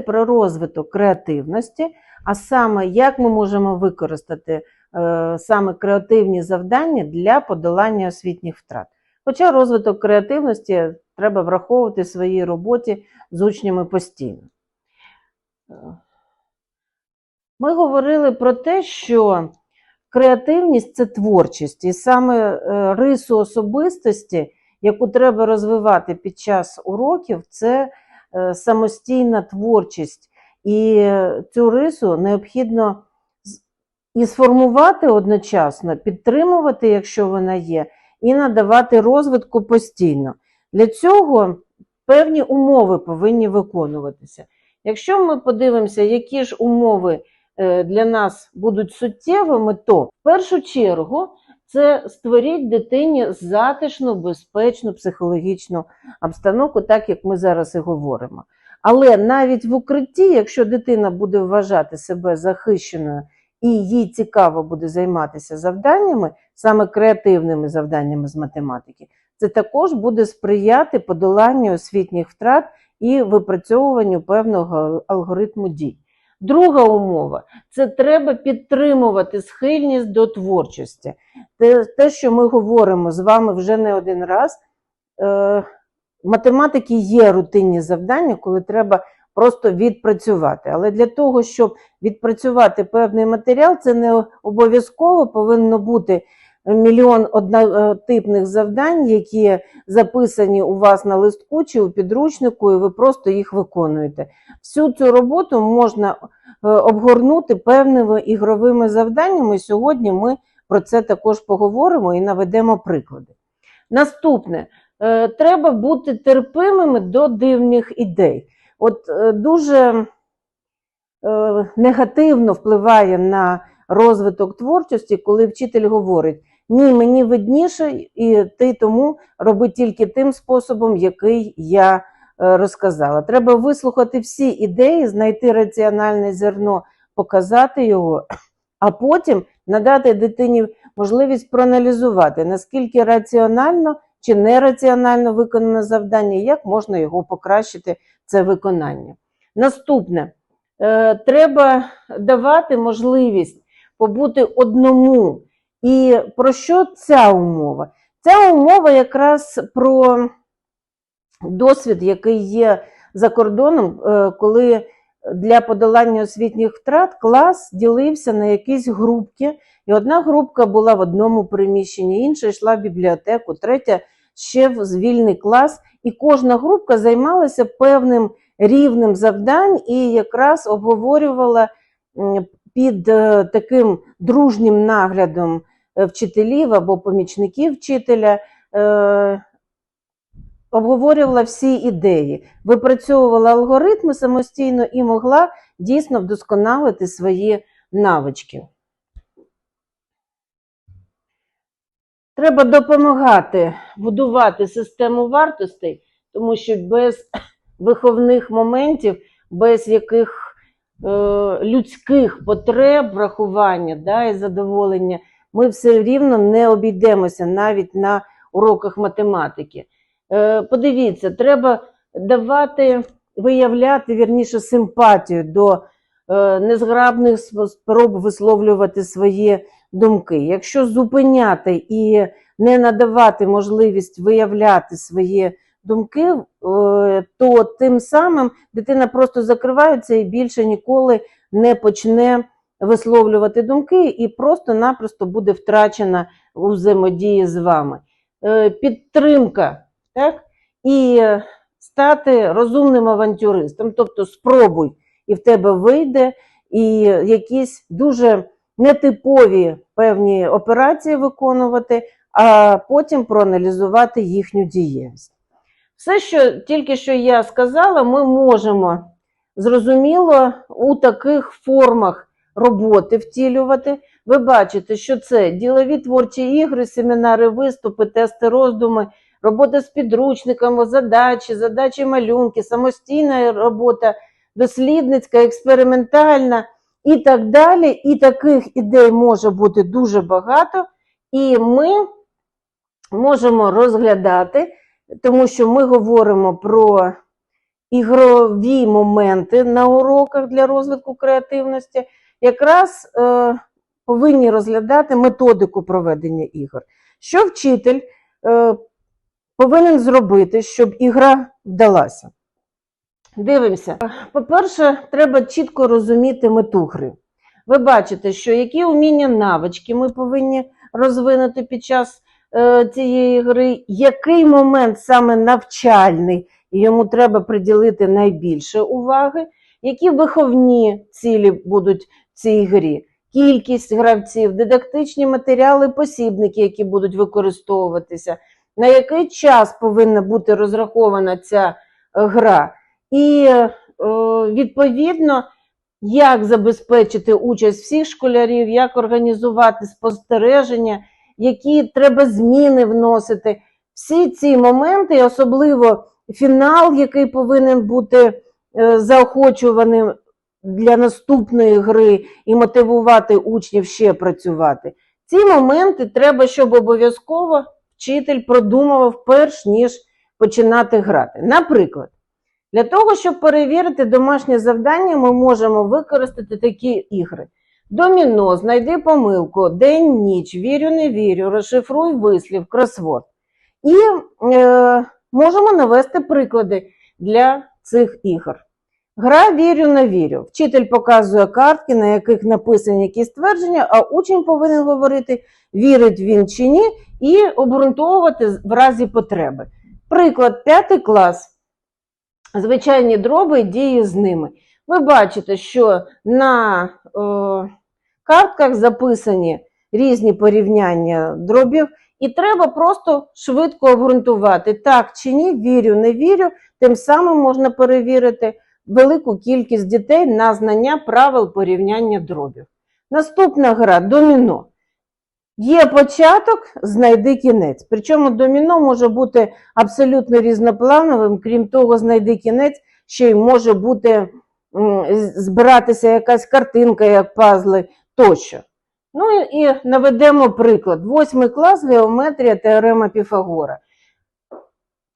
поговорити про розвиток креативності, а саме як ми можемо використати е, саме креативні завдання для подолання освітніх втрат. Хоча розвиток креативності треба враховувати в своїй роботі з учнями постійно. Е, Ми говорили про те, що креативність це творчість, і саме е, рису особистості, яку треба розвивати під час уроків, це самостійна творчість. І е, цю рису необхідно і сформувати одночасно, підтримувати, якщо вона є, і надавати розвитку постійно. Для цього певні умови повинні виконуватися. Якщо ми подивимося, які ж умови е, для нас будуть суттєвими, то в першу чергу це створіть дитині затишну, безпечну психологічну обстановку, так як ми зараз і говоримо. Але навіть в укритті, якщо дитина буде вважати себе захищеною і їй цікаво буде займатися завданнями, саме креативними завданнями з математики, це також буде сприяти подоланню освітніх втрат і випрацьовуванню певного алгоритму дій. Друга умова це треба підтримувати схильність до творчості. Те, те, що ми говоримо з вами вже не один раз. Е, математики є рутинні завдання, коли треба просто відпрацювати. Але для того, щоб відпрацювати певний матеріал, це не обов'язково повинно бути мільйон однотипних завдань, які записані у вас на листку чи у підручнику, і ви просто їх виконуєте. Всю цю роботу можна е, обгорнути певними ігровими завданнями. Сьогодні ми про це також поговоримо і наведемо приклади. Наступне, е, треба бути терпимими до дивних ідей. От е, дуже негативно впливає на розвиток творчості, коли вчитель говорить: ні, мені видніше, і ти тому роби тільки тим способом, який я е, розказала. Треба вислухати всі ідеї, знайти раціональне зерно, показати його, а потім надати дитині можливість проаналізувати, наскільки раціонально чи нераціонально виконане завдання, як можна його покращити, це виконання. Наступне, е, треба давати можливість побути одному. І про що ця умова? Ця умова якраз про досвід, який є за кордоном, е, коли для подолання освітніх втрат клас ділився на якісь групки, і одна групка була в одному приміщенні, інша йшла в бібліотеку, третя ще в звільний клас, і кожна групка займалася певним рівнем завдань і якраз обговорювала під е, таким дружнім наглядом е, вчителів або помічників вчителя. е, Обговорювала всі ідеї, випрацьовувала алгоритми самостійно і могла дійсно вдосконалити свої навички. Треба допомагати будувати систему вартостей, тому що без виховних моментів, без яких людських потреб, врахування да, і задоволення, ми все рівно не обійдемося навіть на уроках математики. Е, подивіться, треба давати, виявляти вірніше симпатію до е, незграбних спроб висловлювати свої думки. Якщо зупиняти і не надавати можливість виявляти свої думки, е, то тим самим дитина просто закривається і більше ніколи не почне висловлювати думки і просто-напросто буде втрачена у взаємодії з вами. Е, Підтримка, так? І стати розумним авантюристом. Тобто спробуй, і в тебе вийде, і якісь дуже нетипові певні операції виконувати, а потім проаналізувати їхню дієвість. Все, що тільки що я сказала, ми можемо зрозуміло у таких формах роботи втілювати. Ви бачите, що це ділові творчі ігри, семінари, виступи, тести, роздуми, робота з підручниками, задачі, задачі малюнки, самостійна робота, дослідницька, експериментальна і так далі. І таких ідей може бути дуже багато, і ми можемо розглядати, тому що ми говоримо про ігрові моменти на уроках для розвитку креативності, якраз е, повинні розглядати методику проведення ігор. Що вчитель е, повинен зробити, щоб ігра вдалася? Дивимося. По-перше, треба чітко розуміти мету гри. Ви бачите, що які уміння навички ми повинні розвинути під час цієї гри, який момент саме навчальний, йому треба приділити найбільше уваги, які виховні цілі будуть в цій грі, кількість гравців, дидактичні матеріали, посібники, які будуть використовуватися, на який час повинна бути розрахована ця е, гра. І е, відповідно, як забезпечити участь всіх школярів, як організувати спостереження, які треба зміни вносити. Всі ці моменти, особливо фінал, який повинен бути е, заохочуваним для наступної гри і мотивувати учнів ще працювати. Ці моменти треба, щоб обов'язково вчитель продумував перш ніж починати грати. Наприклад, для того, щоб перевірити домашнє завдання, ми можемо використати такі ігри. Доміно, знайди помилку, день, ніч, вірю, не вірю, розшифруй вислів, кросворд. І е, можемо навести приклади для цих ігор. Гра вірю, не вірю. Вчитель показує картки, на яких написані якісь твердження, а учень повинен говорити, вірить він чи ні, і обґрунтовувати в разі потреби. Приклад, п'ятий клас звичайні дроби і дії з ними. Ви бачите, що на е, картках записані різні порівняння дробів, і треба просто швидко обґрунтувати, так чи ні, вірю, не вірю. Тим самим можна перевірити велику кількість дітей на знання правил порівняння дробів. Наступна гра доміно. Є початок, знайди кінець. Причому доміно може бути абсолютно різноплановим, крім того, знайди кінець, ще й може бути збиратися якась картинка, як пазли тощо. Ну і наведемо приклад. Восьмий клас геометрія теорема Піфагора.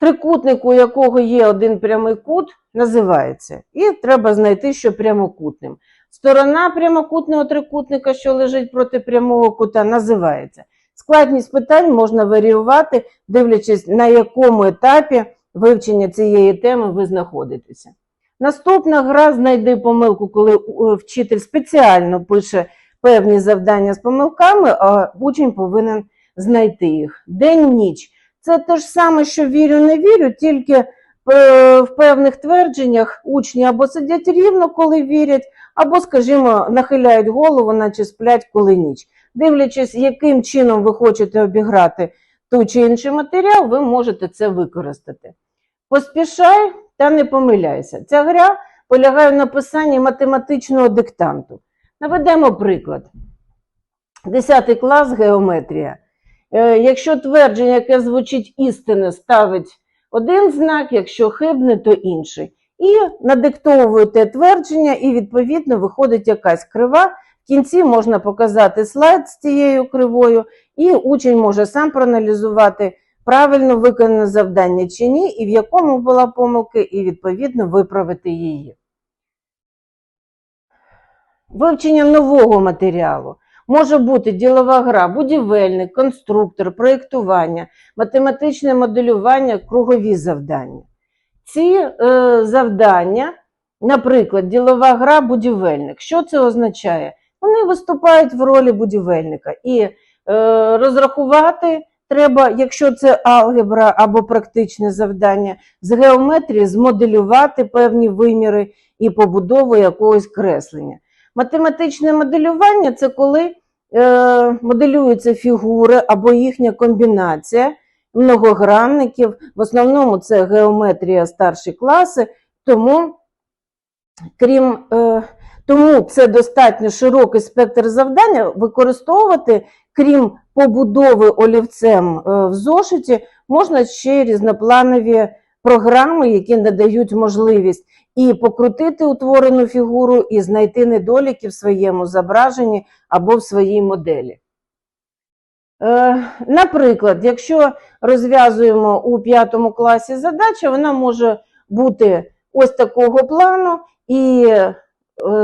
Трикутник, у якого є один прямий кут, називається. І треба знайти, що прямокутним. Сторона прямокутного трикутника, що лежить проти прямого кута, називається. Складність питань можна варіювати, дивлячись, на якому етапі вивчення цієї теми ви знаходитеся. Наступна гра знайди помилку, коли е, вчитель спеціально пише певні завдання з помилками, а учень повинен знайти їх. День-ніч. Це те ж саме, що вірю, не вірю, тільки е, в певних твердженнях учні або сидять рівно, коли вірять, або, скажімо, нахиляють голову, наче сплять, коли ніч. Дивлячись, яким чином ви хочете обіграти той чи інший матеріал, ви можете це використати. Поспішай та не помиляйся. Ця гра полягає в написанні математичного диктанту. Наведемо приклад. 10 клас геометрія. Е, Якщо твердження, яке звучить істинне, ставить один знак, якщо хибне, то інший. І надиктовуєте твердження, і відповідно виходить якась крива. В кінці можна показати слайд з цією кривою, і учень може сам проаналізувати, правильно виконане завдання чи ні, і в якому була помилка, і відповідно виправити її. Вивчення нового матеріалу. Може бути ділова гра, будівельник, конструктор, проєктування, математичне моделювання, кругові завдання. Ці е, завдання, наприклад, ділова гра, будівельник. Що це означає? Вони виступають в ролі будівельника. І е, розрахувати треба, якщо це алгебра або практичне завдання, з геометрії змоделювати певні виміри і побудову якогось креслення. Математичне моделювання це коли е, моделюються фігури або їхня комбінація многогранників. В основному це геометрія старші класи, тому, крім, е, тому це достатньо широкий спектр завдання використовувати, крім побудови олівцем е, в зошиті, можна ще різнопланові програми, які надають можливість і покрутити утворену фігуру, і знайти недоліки в своєму зображенні або в своїй моделі. Е, Наприклад, якщо розв'язуємо у п'ятому класі задачу, вона може бути ось такого плану і е,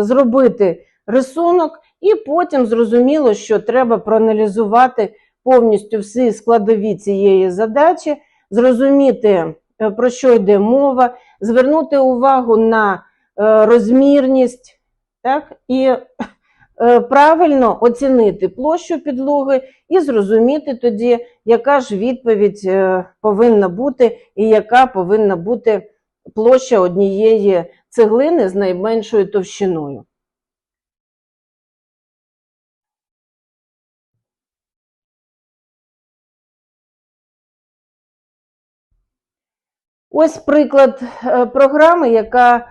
зробити рисунок, і потім зрозуміло, що треба проаналізувати повністю всі складові цієї задачі, зрозуміти, е, про що йде мова, звернути увагу на е, розмірність, так, і е, правильно оцінити площу підлоги і зрозуміти тоді, яка ж відповідь повинна бути, і яка повинна бути площа однієї цеглини з найменшою товщиною. Ось приклад е, програми, яка е,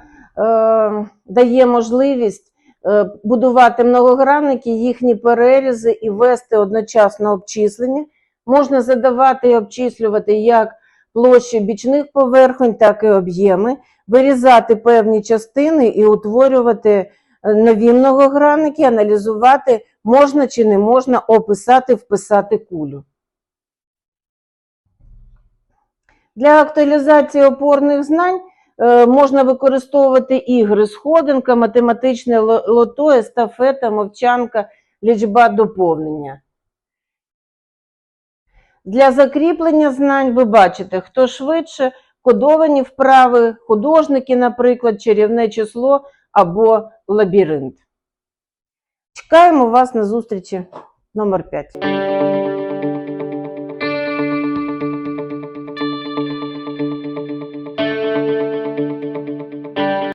дає можливість е, будувати многогранники, їхні перерізи і вести одночасно обчислення. Можна задавати і обчислювати як площі бічних поверхонь, так і об'єми, вирізати певні частини і утворювати нові многогранники, аналізувати, можна чи не можна описати, вписати кулю. Для актуалізації опорних знань е, можна використовувати ігри сходинка, математичне лото, естафета, мовчанка, лічба доповнення. Для закріплення знань ви бачите, хто швидше, кодовані вправи, художники, наприклад, чарівне число або лабіринт. Чекаємо вас на зустрічі номер 5.